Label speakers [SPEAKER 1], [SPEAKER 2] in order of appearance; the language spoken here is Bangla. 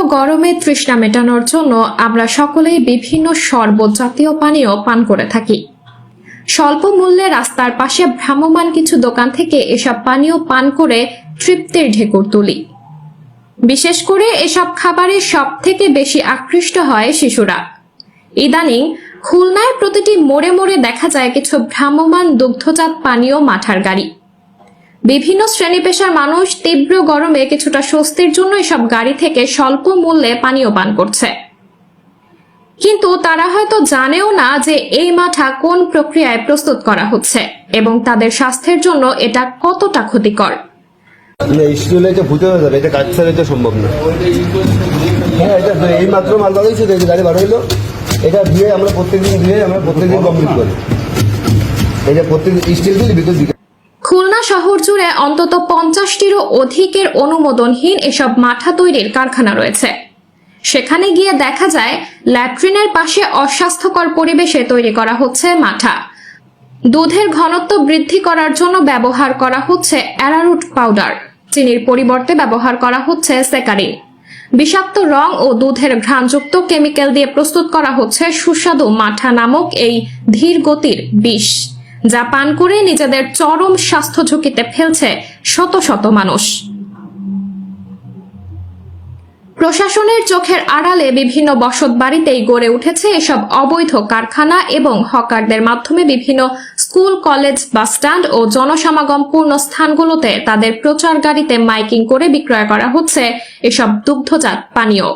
[SPEAKER 1] গরমে তৃষ্ণা মেটানোর জন্য আমরা সকলেই বিভিন্ন শরবত জাতীয় পানীয় পান করে থাকি। স্বল্প মূল্যে রাস্তার পাশে ভ্রাম্যমান কিছু দোকান থেকে এসব পানীয় পান করে তৃপ্তির ঢেকুর তুলি। বিশেষ করে এসব খাবারে সব থেকে বেশি আকৃষ্ট হয় শিশুরা। ইদানিং খুলনায় প্রতিটি মোড়ে মোড়ে দেখা যায় কিছু ভ্রাম্যমান দুগ্ধজাত পানীয় মাঠার গাড়ি। বিভিন্ন শ্রেণি পেশার মানুষ তীব্র গরমে কিছুটা স্বস্তির জন্য এসব গাড়ি থেকে স্বল্প মূল্যে পানীয় পান করছে। কিন্তু তারা হয়তো জানেও না যে এই মাঠা কোন প্রক্রিয়ায় প্রস্তুত করা হচ্ছে এবং তাদের স্বাস্থ্যের জন্য এটা কতটা ক্ষতিকর।
[SPEAKER 2] স্কুলে এটা ভূতে হয়ে সম্ভব হ্যাঁ এটা এই এটা দিয়ে আমরা প্রত্যেকদিন দিয়ে আমরা প্রত্যেকদিন কমপ্লিট করি। এটা প্রত্যেক স্টিল দিলে দিকে
[SPEAKER 1] খুলনা শহর জুড়ে অন্তত পঞ্চাশটিরও অধিকের অনুমোদনহীন এসব মাঠা তৈরির কারখানা রয়েছে। সেখানে গিয়ে দেখা যায়, ল্যাট্রিনের পাশে অস্বাস্থ্যকর পরিবেশে তৈরি করা হচ্ছে মাঠা। দুধের ঘনত্ব বৃদ্ধি করার জন্য ব্যবহার করা হচ্ছে অ্যারারুট পাউডার। চিনির পরিবর্তে ব্যবহার করা হচ্ছে সেকারিন। বিষাক্ত রং ও দুধের ঘ্রাণযুক্ত কেমিক্যাল দিয়ে প্রস্তুত করা হচ্ছে সুস্বাদু মাঠা নামক এই ধীর গতির বিষ। যা পান করে নিজেদের চরম স্বাস্থ্য ঝুঁকিতে ফেলছে শত শত মানুষ। প্রশাসনের চোখের আড়ালে বিভিন্ন বসত বাড়িতেই গড়ে উঠেছে এসব অবৈধ কারখানা এবং হকারদের মাধ্যমে বিভিন্ন স্কুল, কলেজ, বাস স্ট্যান্ড ও জনসমাগমপূর্ণ স্থানগুলোতে তাদের প্রচার গাড়িতে মাইকিং করে বিক্রয় করা হচ্ছে এসব দুগ্ধজাত পানীয়।